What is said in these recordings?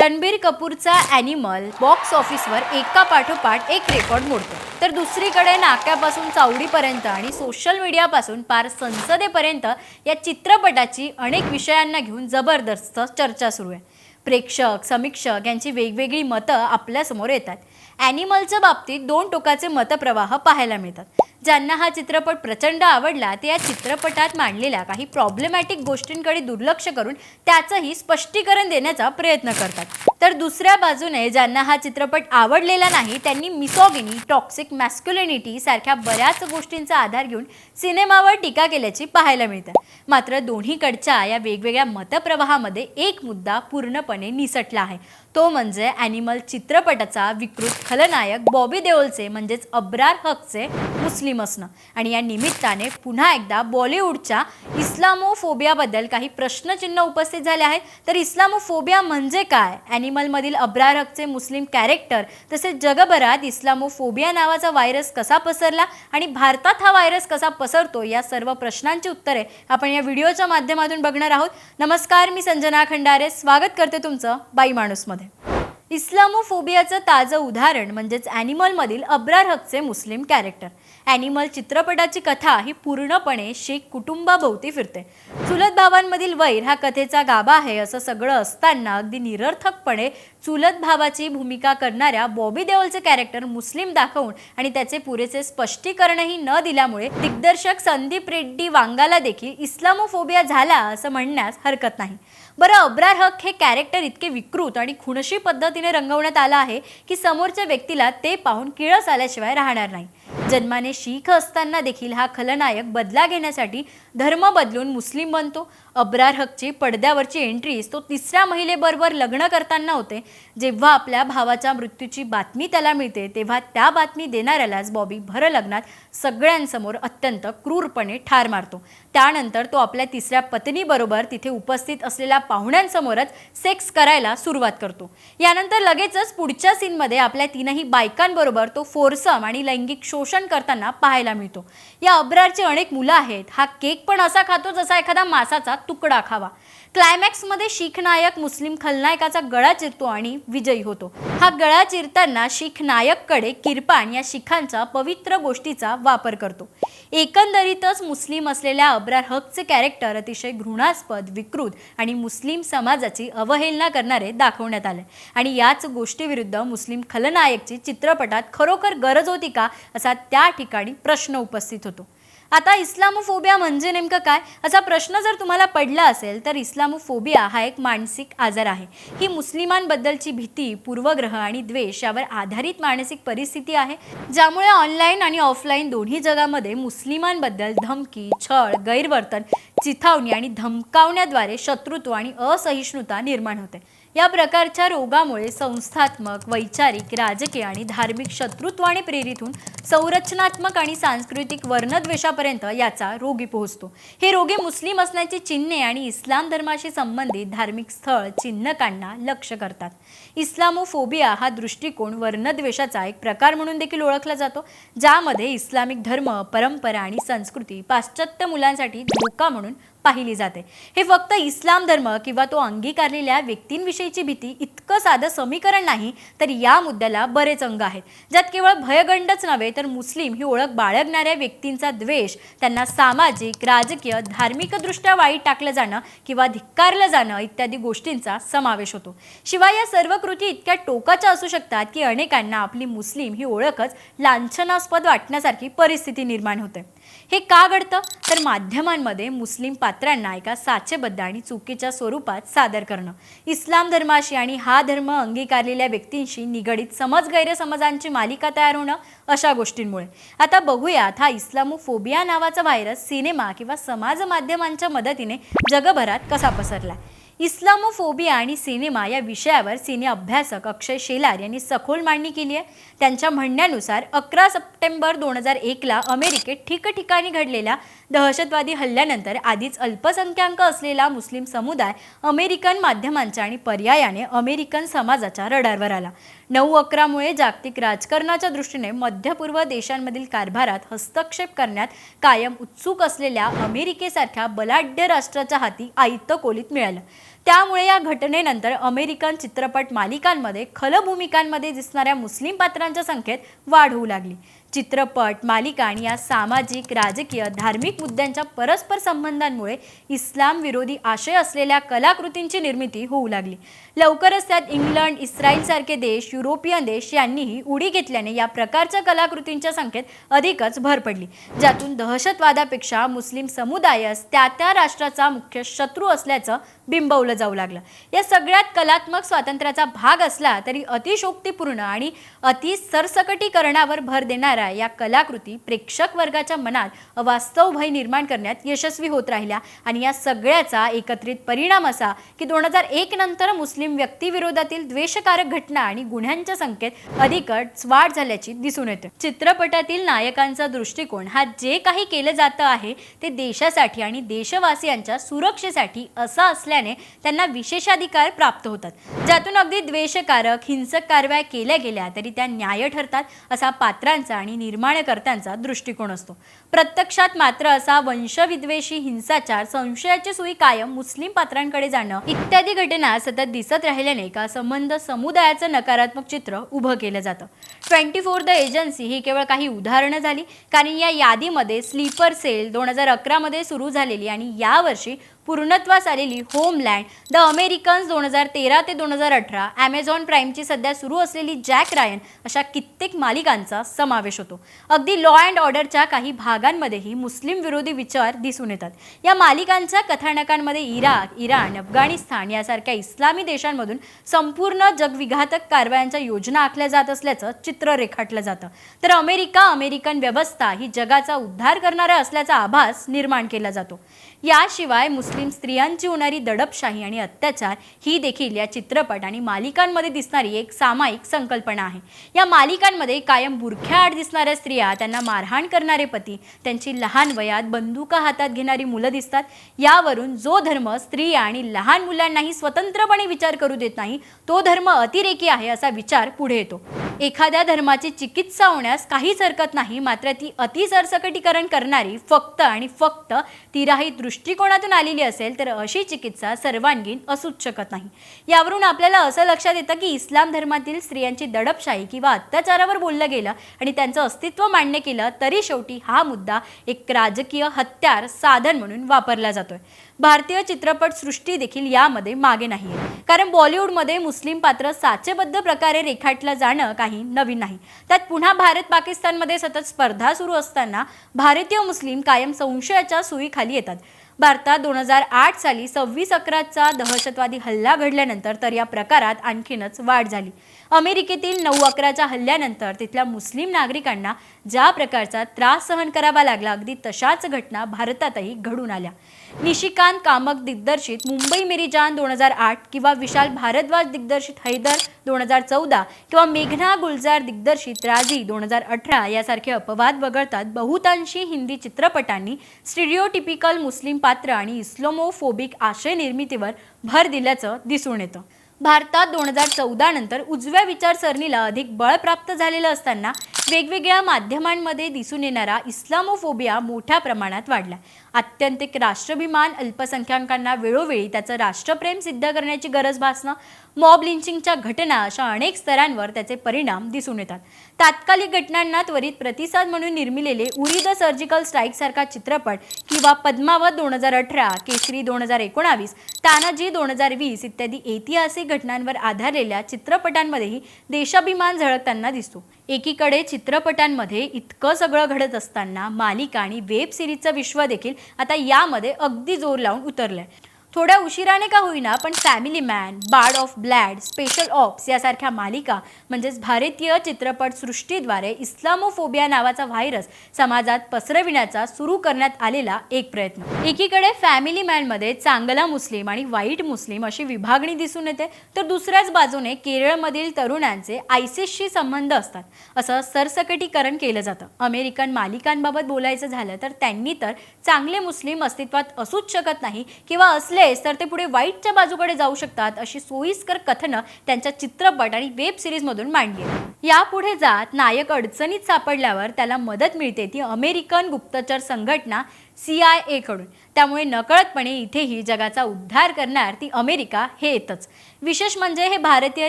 रणबीर कपूरचा animal box ऑफिसवर एका पाठोपाठ एक रेकॉर्ड मोडतो. तर दुसरीकडे नाक्यापासून चावडीपर्यंत आणि सोशल मीडियापासून पार संसदेपर्यंत या चित्रपटाची अनेक विषयांना घेऊन जबरदस्त चर्चा सुरू आहे. प्रेक्षक समीक्षक यांची वेगवेगळी मतं आपल्यासमोर येतात. ॲनिमलच्या बाबतीत दोन टोकाचे मतप्रवाह पाहायला मिळतात. ज्यांना हा चित्रपट प्रचंड आवडला ते या चित्रपटात मांडलेल्या काही प्रॉब्लेमॅटिक गोष्टींकडे दुर्लक्ष करून त्याचंही स्पष्टीकरण देण्याचा प्रयत्न करतात. तर दुसऱ्या बाजूने ज्यांना हा चित्रपट आवडलेला नाही त्यांनी मिसॉगिनी टॉक्सिक मॅस्क्युलिनिटी सारख्या बऱ्याच गोष्टींचा आधार घेऊन सिनेमावर टीका केल्याची पाहायला मिळते. मात्र दोन्हीकडच्या या वेगवेगळ्या मतप्रवाहामध्ये एक मुद्दा पूर्णपणे निसटला आहे. तो म्हणजे ॲनिमल चित्रपटाचा विकृत खलनायक बॉबी देओलचे म्हणजेच अब्रार हकचे मुस्लिम असणं. आणि या निमित्ताने पुन्हा एकदा बॉलिवूडच्या इस्लामोफोबियाबद्दल काही प्रश्नचिन्ह उपस्थित झाले आहेत. तर इस्लामोफोबिया म्हणजे काय? ॲनिमलमधील अब्रारकचे मुस्लिम कॅरेक्टर तसेच जगभरात इस्लामोफोबिया नावाचा व्हायरस कसा पसरला आणि भारतात हा व्हायरस कसा पसरतो या सर्व प्रश्नांची उत्तरे आपण या व्हिडिओच्या माध्यमातून बघणार आहोत. नमस्कार मी संजना खंडारे. स्वागत करते तुमचं बाई माणूसमध्ये. इस्लामोफोबियाचं ताजं उदाहरण म्हणजेच ॲनिमलमधील अब्रार हकचे मुस्लिम कॅरेक्टर. ॲनिमल चित्रपटाची कथा ही पूर्णपणे शेख कुटुंबाभोवती फिरते. चुलत भावांमधील वैर हा कथेचा गाभा आहे असं सगळं असताना अगदी निरर्थकपणे चुलत भावाची भूमिका करणाऱ्या बॉबी देओलचे कॅरेक्टर मुस्लिम दाखवून आणि त्याचे पुरेसे स्पष्टीकरणही न दिल्यामुळे दिग्दर्शक संदीप रेड्डी वांगाला देखील इस्लामोफोबिया झाला असं म्हणण्यास हरकत नाही. बरं अब्रार हक हे कॅरेक्टर इतके विकृत आणि खुणशी पद्धतीने रंगवण्यात आलं आहे की समोरच्या व्यक्तीला ते पाहून किळस आल्याशिवाय राहणार नाही. जन्माने शीख असताना देखील हा खलनायक बदला घेण्यासाठी धर्म बदलून मुस्लिम बनतो. अब्रार हकची पडद्यावरची एंट्रीज तो तिसऱ्या महिलेबरोबर लग्न करताना होते. जेव्हा आपल्या भावाच्या मृत्यूची बातमी त्याला मिळते तेव्हा त्या बातमी देणाऱ्यालाच बॉबी भर लग्नात सगळ्यांसमोर अत्यंत क्रूरपणे ठार मारतो. त्यानंतर तो आपल्या तिसऱ्या पत्नीबरोबर तिथे उपस्थित असलेल्या पाहुण्यांसमोरच सेक्स करायला सुरुवात करतो. यानंतर लगेचच पुढच्या सीनमध्ये आपल्या तीनही बायकांबरोबर तो फोरसम आणि लैंगिक शोषण करताना पाहायला मिळतो. या अब्रारचे अनेक मुलं आहेत. हा केक पण असा खातो जसा एखादा मासाचा तुकडा खावा. क्लायमॅक्समध्ये शीख नायक मुस्लिम खलनायकाचा गळा चिरतो आणि विजयी होतो. हा गळा चिरताना शीख नायककडे किरपाण या शिखांचा पवित्र गोष्टीचा वापर करतो. एकंदरीतच मुस्लिम असलेल्या अब्रार हकचे कॅरेक्टर अतिशय घृणास्पद विकृत आणि मुस्लिम समाजाची अवहेलना करणारे दाखवण्यात आले. आणि याच गोष्टीविरुद्ध मुस्लिम खलनायकची चित्रपटात खरोखर गरज होती का असा त्या ठिकाणी प्रश्न उपस्थित होतो. आता इस्लामोफोबिया म्हणजे नेमकं काय? असा प्रश्न जर तुम्हाला पडला असेल तर इस्लामोफोबिया हा एक मानसिक आजार आहे. ही मुस्लिमांबद्दलची भीती पूर्वग्रह आणि द्वेष यावर आधारित मानसिक परिस्थिती आहे ज्यामुळे ऑनलाईन आणि ऑफलाईन दोन्ही जगामध्ये मुस्लिमांबद्दल धमकी छळ गैरवर्तन चिथावणी आणि धमकावण्याद्वारे शत्रुत्व आणि असहिष्णुता निर्माण होते. या प्रकारच्या रोगामुळे संस्थात्मक वैचारिक राजकीय आणि धार्मिक शत्रुत्वाने प्रेरित होऊन संरचनात्मक आणि सांस्कृतिक वर्णद्वेषापर्यंत याचा रोगी पोहोचतो. हे रोगी मुस्लिम असण्याची चिन्हे आणि इस्लाम धर्माशी संबंधित धार्मिक स्थळ चिन्हकांना लक्ष करतात. इस्लामोफोबिया हा दृष्टिकोन वर्णद्वेषाचा एक प्रकार म्हणून देखील ओळखला जातो ज्यामध्ये इस्लामिक धर्म परंपरा आणि संस्कृती पाश्चात्य मुलांसाठी धोका म्हणून पाहिली जाते. हे फक्त इस्लाम धर्म किंवा तो अंगीकारलेल्या व्यक्तींविषयीची भीती इतकं साधं समीकरण नाही तर या मुद्द्याला बरेच अंग आहेत. ज्यात केवळ भयगंडच नव्हे तर मुस्लिम ही ओळख बाळगणाऱ्या व्यक्तींचा द्वेष त्यांना सामाजिक राजकीय धार्मिकदृष्ट्या वाईट टाकलं जाणं किंवा धिक्कारलं जाणं इत्यादी गोष्टींचा समावेश होतो. शिवाय या सर्व कृती इतक्या टोकाच्या असू शकतात की अनेकांना आपली मुस्लिम ही ओळखच लांछनास्पद वाटण्यासारखी परिस्थिती निर्माण होते. हे का घडतं? तर माध्यमांमध्ये मुस्लिम पात्रांना एका साचेबद्ध आणि चुकीच्या स्वरूपात सादर करणं. इस्लाम धर्माशी आणि हा धर्म अंगीकारलेल्या व्यक्तींशी निगडीत समज गैरसमजांची मालिका तयार होणं अशा गोष्टींमुळे. आता बघूयात हा इस्लामोफोबिया नावाचा व्हायरस सिनेमा किंवा समाज माध्यमांच्या मदतीने जगभरात कसा पसरला इस्लामोफोबिया आणि सिनेमा या विषयावर सिने अभ्यासक अक्षय शेलार यांनी सखोल मांडणी केली आहे. त्यांच्या म्हणण्यानुसार अकरा सप्टेंबर दोन हजार एकला अमेरिकेत ठिकठिकाणी घडलेल्या दहशतवादी हल्ल्यानंतर आधीच अल्पसंख्याक असलेला मुस्लिम समुदाय अमेरिकन माध्यमांच्या आणि पर्यायाने अमेरिकन समाजाच्या रडारवर आला. नऊ अकरामुळे जागतिक राजकारणाच्या दृष्टीने मध्य पूर्व देशांमधील कारभारात हस्तक्षेप करण्यात कायम उत्सुक असलेल्या अमेरिकेसारख्या बलाढ्य राष्ट्राच्या हाती आयत्त कोलीत मिळालं. त्यामुळे या घटनेनंतर अमेरिकन चित्रपट मालिकांमध्ये खल भूमिकांमध्ये दिसणाऱ्या मुस्लिम पात्रांच्या संख्येत वाढ होऊ लागली. चित्रपट मालिका आणि या सामाजिक राजकीय धार्मिक मुद्द्यांच्या परस्पर संबंधांमुळे इस्लाम विरोधी आशय असलेल्या कलाकृतींची निर्मिती होऊ लागली. लवकरच त्यात इंग्लंड इस्रायल सारखे देश युरोपियन देश यांनीही उडी घेतल्याने या प्रकारच्या कलाकृतींच्या संख्येत अधिकच भर पडली. ज्यातून दहशतवादापेक्षा मुस्लिम समुदायच त्या त्या राष्ट्राचा मुख्य शत्रू असल्याचं बिंबवलं जाऊ लागलं. या सगळ्यात कलात्मक स्वातंत्र्याचा भाग असला तरी अतिशोक्तीपूर्ण आणि अति सरसकटीकरणावर भर देणाऱ्या या कलाकृती प्रेक्षक वर्गाच्या मनात अवास्तव भय निर्माण करण्यात यशस्वी होत राहिल्या. आणि या सगळ्याचा एकत्रित परिणाम असा की दोन हजार एक नंतर मुस्लिम व्यक्तीविरोधातील द्वेषकारक घटना आणि गुन्ह्यांच्या संख्येत अधिकच वाढ झाल्याची दिसून येते. चित्रपटातील नायकांचा दृष्टिकोन हा जे काही केलं जातं आहे ते देशासाठी आणि देशवासियांच्या सुरक्षेसाठी असा असल्याने त्यांना विशेषाधिकार प्राप्त होतात. ज्यातून अगदी द्वेषकारक हिंसक कारवाया केल्या गेल्या तरी त्या न्याय ठरतात असा पात्रांचा आणि निर्माणकर्त्यांचा दृष्टिकोन असतो. प्रत्यक्षात मात्र असा वंशविद्वेषी हिंसाचार संशयाची सुई कायम मुस्लिम पात्रांकडे जाणं इत्यादी घटना सतत दिसत राहिल्याने का संबंध समुदायाचं नकारात्मक चित्र उभं केलं जातं. ट्वेंटी फोर द एजन्सी ही केवळ काही उदाहरणं झाली कारण या यादीमध्ये स्लीपर सेल दोन हजार अकरामध्ये सुरू झालेली आणि यावर्षी पूर्णत्वास आलेली होमलँड द अमेरिकन्स दोन हजार तेरा ते दोन हजार अठरा ॲमेझॉन प्राईमची सध्या सुरू असलेली जॅक रायन अशा कित्येक मालिकांचा समावेश होतो. अगदी लॉ अँड ऑर्डरच्या काही भागांमध्येही मुस्लिम विरोधी विचार दिसून येतात. या मालिकांच्या कथानकांमध्ये इराक इराण अफगाणिस्तान यासारख्या इस्लामी देशांमधून संपूर्ण जगविघातक कारवायांच्या योजना आखल्या जात असल्याचं चित्र रेखाटलं जातं. तर अमेरिका अमेरिकन व्यवस्था ही जगाचा उद्धार करणारा असल्याचा आभास निर्माण केला जातो. याशिवाय मुस्लिम स्त्रियांची होणारी दडपशाही आणि अत्याचार ही देखील या चित्रपट आणि मालिकांमध्ये दिसणारी एक सामायिक संकल्पना आहे. या मालिकांमध्ये कायम बुरख्याआड दिसणाऱ्या स्त्रिया त्यांना मारहाण करणारे पती त्यांची लहान वयात बंदुका हातात घेणारी मुलं दिसतात. यावरून जो धर्म स्त्रिया आणि लहान मुलांनाही स्वतंत्रपणे विचार करू देत नाही तो धर्म अतिरेकी आहे असा विचार पुढे येतो. एखाद्या धर्माची चिकित्सा होण्यास काहीच हरकत नाही मात्र ती अतिसरसकटीकरण करणारी फक्त आणि फक्त तिराही दृष्टिकोनातून आलेली असेल तर अशी चिकित्सा सर्वांगीण असूच शकत नाही. यावरून आपल्याला असं लक्षात येतं की इस्लाम धर्मातील स्त्रियांची दडपशाही किंवा अत्याचारावर बोललं गेलं आणि त्यांचं अस्तित्व मान्य केलं तरी शेवटी हा मुद्दा एक राजकीय हत्यार साधन म्हणून वापरला जातोय. भारतीय चित्रपट सृष्टी देखील यामध्ये मागे नाही कारण बॉलिवूडमध्ये मुस्लिम पात्र साचेबद्ध प्रकारे रेखाटलं जाणं काही नवीन नाही. त्यात पुन्हा भारत पाकिस्तानमध्ये सतत स्पर्धा सुरू असताना भारतीय मुस्लिम कायम संशयाच्या सुईखाली येतात. भारतात दोन हजार आठ साली सव्वीस अकराचा दहशतवादी हल्ला घडल्यानंतर तर या प्रकारात आणखीनच वाढ झाली. अमेरिकेतील नऊ अकराच्या हल्ल्यानंतर तिथल्या मुस्लिम नागरिकांना ज्या प्रकारचा त्रास सहन करावा लागला अगदी तशाच घटना भारतातही घडून आल्या. निशिकांत कामक दिग्दर्शित मुंबई मेरी जान दोन हजार आठ किंवा विशाल भारद्वाज दिग्दर्शित हैदर दोन हजार चौदा किंवा मेघना गुलजार दिग्दर्शित राजी दोन हजार अठरा यासारखे अपवाद वगळतात बहुतांशी हिंदी चित्रपटांनी स्टिरिओटिपिकल मुस्लिम पात्र आणि इस्लोमोफोबिक आशय निर्मितीवर भर दिल्याचं दिसून येतं. भारतात दोन हजार चौदा नंतर उजव्या विचारसरणीला अधिक बळ प्राप्त झालेलं असताना वेगवेगळ्या माध्यमांमध्ये दिसून येणारा इस्लामोफोबिया मोठ्या प्रमाणात वाढला. आत्यंतिक राष्ट्राभिमान अल्पसंख्याकांना वेळोवेळी त्याचं राष्ट्रप्रेम सिद्ध करण्याची गरज भासणं मॉब लिंचिंगच्या घटना अशा अनेक स्तरांवर त्याचे परिणाम दिसून येतात. तात्कालिक घटनांना त्वरित प्रतिसाद म्हणून निर्मिलेले उरी द सर्जिकल स्ट्राईक सारखा चित्रपट किंवा पद्मावत दोन हजार अठरा केसरी दोन हजार एकोणावीस तानाजी दोन हजार वीस इत्यादी ऐतिहासिक घटनांवर आधारलेल्या चित्रपटांमध्येही देशाभिमान झळकताना दिसतो. एकीकडे चित्रपटांमध्ये इतकं सगळं घडत असताना मालिका आणि वेब सिरीजचं विश्व देखील आता यामध्ये अगदी जोर लावून उतरलं आहे थोड्या उशिराने का होईना पण family man bard of blood special ops यासारख्या मालिका म्हणजेच भारतीय चित्रपटसृष्टीद्वारे इस्लामोफोबिया नावाचा व्हायरस समाजात पसरविण्याचा सुरू करण्यात आलेला एक प्रयत्न. एकीकडे फॅमिली मॅनमध्ये चांगला मुस्लिम आणि वाईट मुस्लिम अशी विभागणी दिसून येते तर दुसऱ्याच बाजूने केरळमधील तरुणांचे आयसिसशी संबंध असतात. असं सरसकटीकरण केलं जातं. अमेरिकन मालिकांबाबत बोलायचं झालं तर त्यांनी तर चांगले मुस्लिम अस्तित्वात असूच शकत नाही किंवा असले असलेच तर ते पुढे वाईटच्या बाजूकडे जाऊ शकतात अशी सोयीस्कर कथनं त्यांच्या चित्रपट आणि वेब सिरीजमधून मांडली यापुढे जात नायक अडचणीत सापडल्यावर त्याला मदत मिळते ती अमेरिकन गुप्तचर संघटना सी आय एकडून त्यामुळे नकळतपणे इथेही जगाचा उद्धार करणार ती अमेरिका हे येतच. विशेष म्हणजे हे भारतीय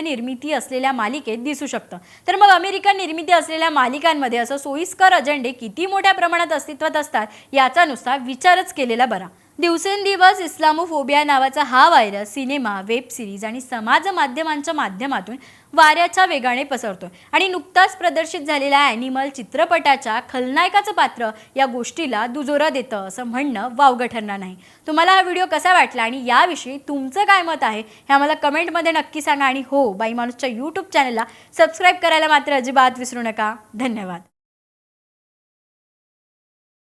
निर्मिती असलेल्या मालिकेत दिसू शकतं. तर मग अमेरिकन निर्मिती असलेल्या मालिकांमध्ये असं सोयीस्कर अजेंडे किती मोठ्या प्रमाणात अस्तित्वात असतात याचा नुसता विचारच केलेला बरा. दिवसेंदिवस इस्लामोफोबिया नावाचा हा व्हायरस सिनेमा वेब सिरीज आणि समाज माध्यमांच्या माध्यमातून वाऱ्याच्या वेगाने पसरतो आणि नुकताच प्रदर्शित झालेल्या ॲनिमल चित्रपटाच्या खलनायकाचं पात्र या गोष्टीला दुजोरा देतं असं म्हणणं वावगं ठरणार नाही. तुम्हाला हा व्हिडिओ कसा वाटला आणि याविषयी तुमचं काय मत आहे हे आम्हाला कमेंटमध्ये नक्की सांगा. आणि हो बाई माणूसच्या यूट्यूब चॅनलला सबस्क्राईब करायला मात्र अजिबात विसरू नका. धन्यवाद.